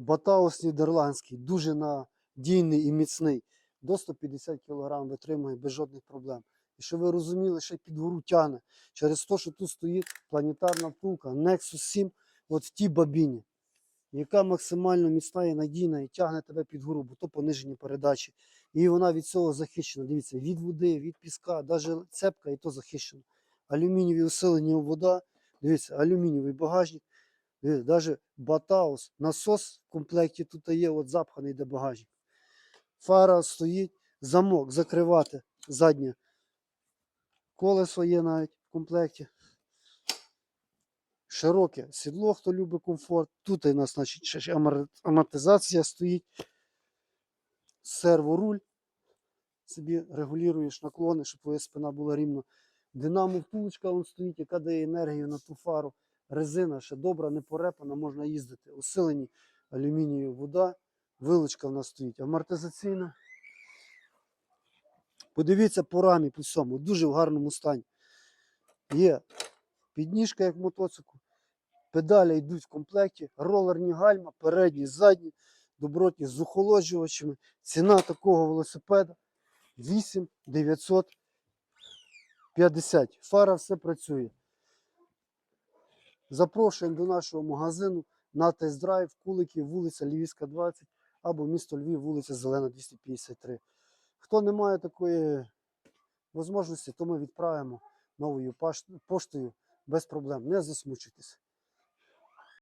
Батаус нідерландський, дуже надійний і міцний. До 150 кг витримує без жодних проблем. І щоб ви розуміли, ще під гору тягне. Через те, що тут стоїть планетарна втулка Nexus 7 от в тій бабіні, яка максимально міцна і надійна і тягне тебе під гору, бо то понижені передачі. І вона від цього захищена. Дивіться, від води, від піска, навіть цепка і то захищена. Алюмінієві усилення вода, дивіться, алюмінієвий багажник. Навіть Батаус, насос в комплекті тут є, от запханий де багажник. Фара стоїть, замок закривати заднє. Колесо є навіть в комплекті. Широке сідло, хто любить комфорт. Тут у нас значить, амортизація стоїть. Серворуль. Собі регулюєш наклони, щоб твоя спина була рівно. Динамо втулочка вон стоїть, яка дає енергію на ту фару. Резина ще добра, не порепана, можна їздити. Усилені алюмінієві вода. Вилочка в нас стоїть амортизаційна. Подивіться по рамі, по всьому, дуже в гарному стані. Є підніжка, як в. Педалі йдуть в комплекті, ролерні гальма, передні, задні, добротні з охолоджувачами. Ціна такого велосипеда 8 950. Фара все працює. Запрошуємо до нашого магазину на тест-драйв Куликів, вулиця Львівська, 20 або місто Львів, вулиця Зелена, 253. Хто не має такої можливості, то ми відправимо новою поштою без проблем. Не засмучуйтесь.